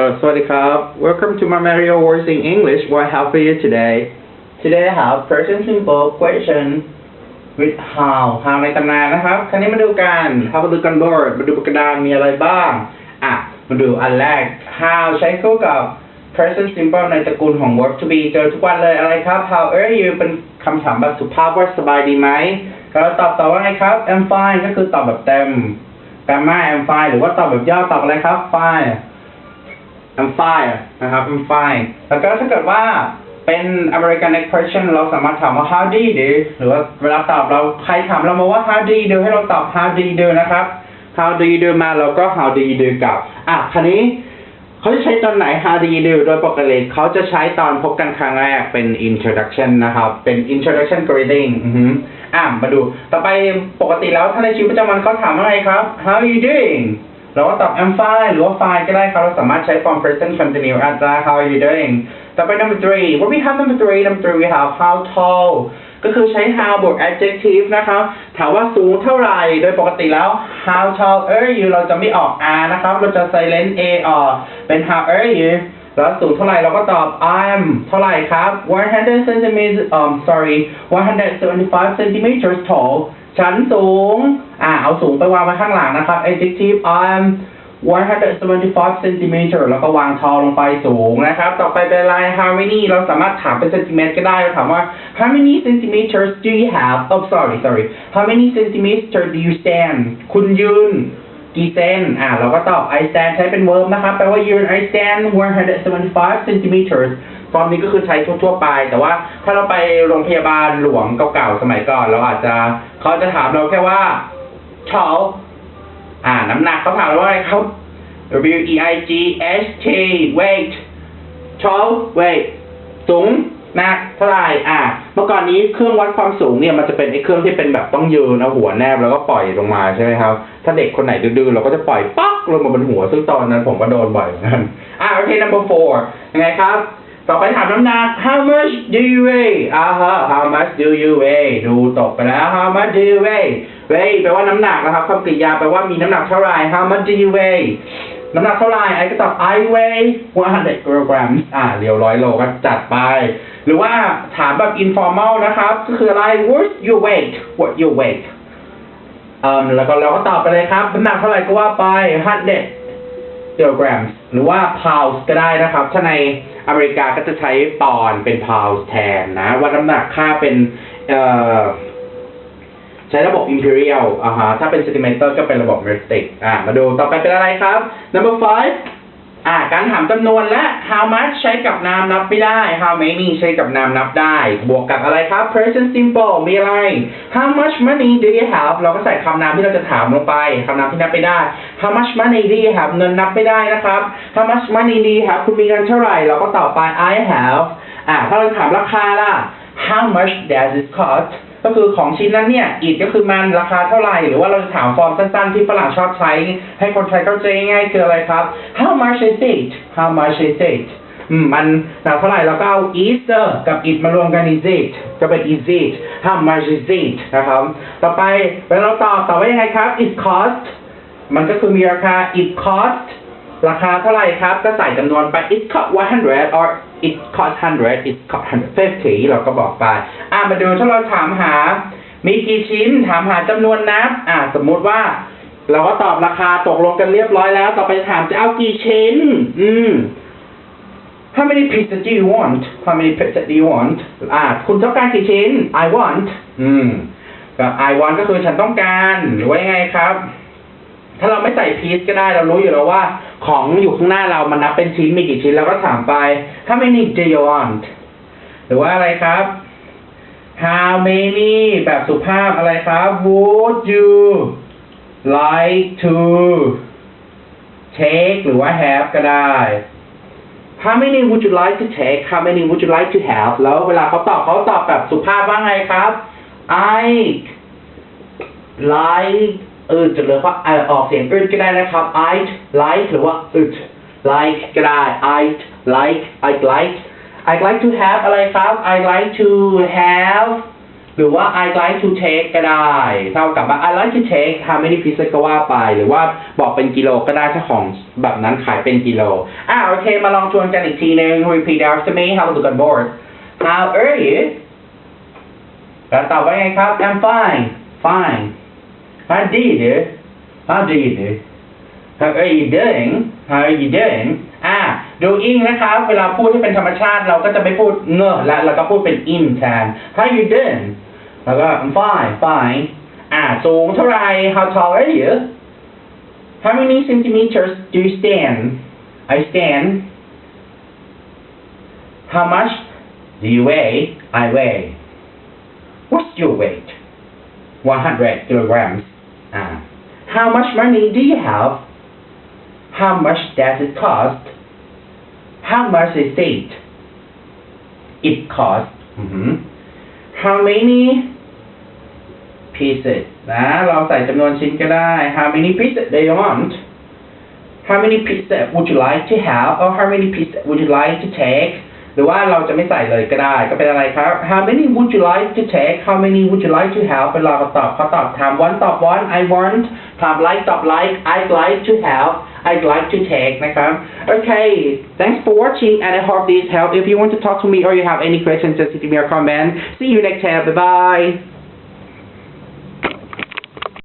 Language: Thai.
Uh, สวัสดีครับ Welcome to my Mario Words in English. What I have for you today? Today I have present simple question with how how ในตำนานนะครับ คราวนี้มาดูกันเข้ามาดูกันบอร์ดมาดูกระดานมีอะไรบ้าง อะ มาดูอันแรก how ใช้คู่กับ present simple ในตระกูลของ verb to be เจอทุกวันเลยอะไรครับ how are you เป็นคำถามแบบสุภาพว่าสบายดีไหมเราตอบต่อว่าไงครับ I'm fine ก็คือตอบแบบเต็ม grammar I'm fine หรือว่าตอบแบบย่อตอบอะไรครับ fine I'm fine นะครับ I'm fine แล้วก็ถ้าเกิดว่าเป็น American expression เราสามารถถามว่า how do you do หรือว่าเวลาตอบเราใครถามเรามาว่า how do you do ให้เราตอบ how do you do นะครับ how do you do มาเราก็ how do you do กลับ อะคราวนี้เขาจะใช้ตอนไหน how do you do โดยปกติเขาจะใช้ตอนพบกันครั้งแรกเป็น introduction นะครับ เป็น introduction greeting อือหืออะมาดู ต่อไปปกติแล้วถ้าในชีวิตประจำวันเขาถามว่าไงครับ how are you doing เราก็ตอบ I'm fine หรือว่า fine ก็ได้ครับ เราสามารถใช้ form present continuous อาจจะ how are you doing ต่อไป number three what we have number three number three we have how tall ก็คือใช้ how บวก adjective นะครับ ถามว่าสูงเท่าไหร่ โดยปกติแล้ว how tall are you เราจะไม่ออก r นะครับ เราจะ silent a ออก เป็น how are you แล้วสูงเท่าไหร่เราก็ตอบ I'm เท่าไหร่ครับ100 centimeters um sorry 175 centimeters tall ฉันสูง อ่า เอาสูงไปวางไว้ข้างหลังนะครับ adjective I'm 175 centimeter แล้วก็วาง tall ลงไปสูงนะครับ ต่อไปเป็นอะไร how many เราสามารถถามเป็นเซนติเมตรก็ได้ เราถามว่า how many centimeters do you have oh sorry sorry how many centimeters do you stand คุณยืนกี่เซน อ่า เราก็ตอบ I stand ใช้เป็น verb นะครับ แปลว่ายืน I stand 175 centimeters ฟอร์มนี้ก็คือใช้ทั่วๆไป แต่ว่าถ้าเราไปโรงพยาบาลหลวงเก่าๆสมัยก่อนเราอาจจะเขาจะถามเราแค่ว่า tall อ่า น้ำหนักเขาถามเราว่าอะไรครับ W E I G H T weight tall weight สูงหนักเท่าไหร่อ่า เมื่อก่อนนี้เครื่องวัดความสูงเนี่ยมันจะเป็นไอ้เครื่องที่เป็นแบบต้องยืนเอาหัวแนบแล้วก็ปล่อยลงมาใช่ไหมครับ ถ้าเด็กคนไหนดื้อๆเราก็จะปล่อยป๊อกลงมาบนหัว ซึ่งตอนนั้นผมก็โดนบ่อยเหมือนกัน อ่าโอเค number four ยังไงครับ ต่อไปถามน้ำหนัก how much do you weigh อ่าฮะ how much do you weigh ดูตกไปแล้ว how much do you weigh weigh แปลว่าน้ำหนักนะครับคำกริยาแปลว่ามีน้ำหนักเท่าไหร่ how much do you weigh น้ำหนักเท่าไหร่ไอ้ก็ตอบ I weigh 100 kilograms อ่าเรียวร้อยโลก็จัดไป หรือว่าถามแบบ informal นะครับ ก็คืออะไร what you weight what you weight เอ่อแล้วก็เราก็ตอบไปเลยครับ น้ำหนักเท่าไหร่ก็ว่าไป100 kilograms หรือว่า pounds ก็ได้นะครับ ถ้าในอเมริกาก็จะใช้ปอนเป็น pounds แทนนะว่าน้ำหนักค่าเป็นเอ่อใช้ระบบ imperial อ่าฮะถ้าเป็น centimeter ก็เป็นระบบ metric อ่ามาดูต่อไปเป็นอะไรครับ number five อ่าการถามจำนวนและ how much ใช้กับนามนับไม่ได้ how many ใช้กับนามนับได้ บวกกับอะไรครับ present simple มีอะไร how much money do you have เราก็ใส่คำนามที่เราจะถามลงไปคำนามที่นับไม่ได้ how much money do you have เงินนับไม่ได้นะครับ how much money do you have คุณมีเงินเท่าไหร่ เราก็ตอบไป I have อ่าถ้าเราถามราคาล่ะ how much does it cost ก็คือของชิ้นนั้นเนี่ย it ก็คือมันราคาเท่าไหร่ หรือว่าเราจะถามฟอร์มสั้นๆที่ฝรั่งชอบใช้ ให้คนไทยเข้าใจง่ายๆคืออะไรครับ how much is it how much is it มันหนักเท่าไหร่เราก็เอา is กับ it มารวมกัน is it ก็เป็น is it how much is it นะครับ ต่อไปเวลาเราตอบตอบว่ายังไงครับ it cost มันก็คือมีราคา it cost ราคาเท่าไหร่ครับ ก็ใส่จำนวนไป it cost 100 or it cost 100 it cost 150เราก็บอกไป อ่ามาดูถ้าเราถามหา มีกี่ชิ้นถามหาจำนวนนับ อ่าสมมุติว่า เราก็ตอบราคาตกลงกันเรียบร้อยแล้ว ต่อไปถามจะเอากี่ชิ้น อืม How many pieces do you want How many pieces do you want อ่า คุณต้องการกี่ชิ้น I want อืมก็ I want ก็คือฉันต้องการ หรือว่ายังไงครับ ถ้าเราไม่ใส่พีซก็ได้เรารู้อยู่แล้วว่า ของอยู่ข้างหน้าเรามันนับเป็นชิ้นมีกี่ชิ้นเราก็ถามไป How many do you want หรือว่าอะไรครับ How many แบบสุภาพอะไรครับ Would you like to take หรือว่า have ก็ได้ How many would you like to take How many would you like to have แล้วเวลาเขาตอบเขาตอบแบบสุภาพว่าไงครับ I like ออจะเลือว่าออกเสียงอึดก็ได้นะครับ I like หรือว่าอึด like ก็ได้ I like I like I like to have อะไรครับ I like to have หรือว่า I like to take ก็ได้ เท่ากับว่า I like to take how many pieces ก็ว่าไป หรือว่าบอกเป็นกิโลก็ได้ถ้าของแบบนั้นขายเป็นกิโล อะโอเค มาลองชวนกันอีกทีนึง repeat after me have a look on board how are you แล้วตอบว่าไงครับ I'm fine fine how do you do how do you do how are you doing how are you doing อะ doing นะครับเวลาพูดที่เป็นธรรมชาติเราก็จะไม่พูดเงอะและเราก็พูดเป็น in แทน how you doing แล้วก็ I'm fine fine อะสูงเท่าไหร่ how tall are you how many centimeters do you stand I stand how much do you weigh I weigh what's your weight 100 kilograms อ่า how much money do you have how much does it cost how much is it it costs อือหือ how many pieces นะเราใส่จำนวนชิ้นก็ได้ how many pieces do you want how many pieces would you like to have or how many pieces would you like to take หรือว่าเราจะไม่ใส่เลยก็ได้ ก็เป็นอะไรครับ how many would you like to take how many would you like to have เป็นเราก็ตอบเขาตอบถาม one ตอบ one I want ถาม like ตอบ like I'd like to have I'd like to take นะครับ okay thanks for watching and I hope this helped if you want to talk to me or you have any questions just leave me a comment see you next time bye bye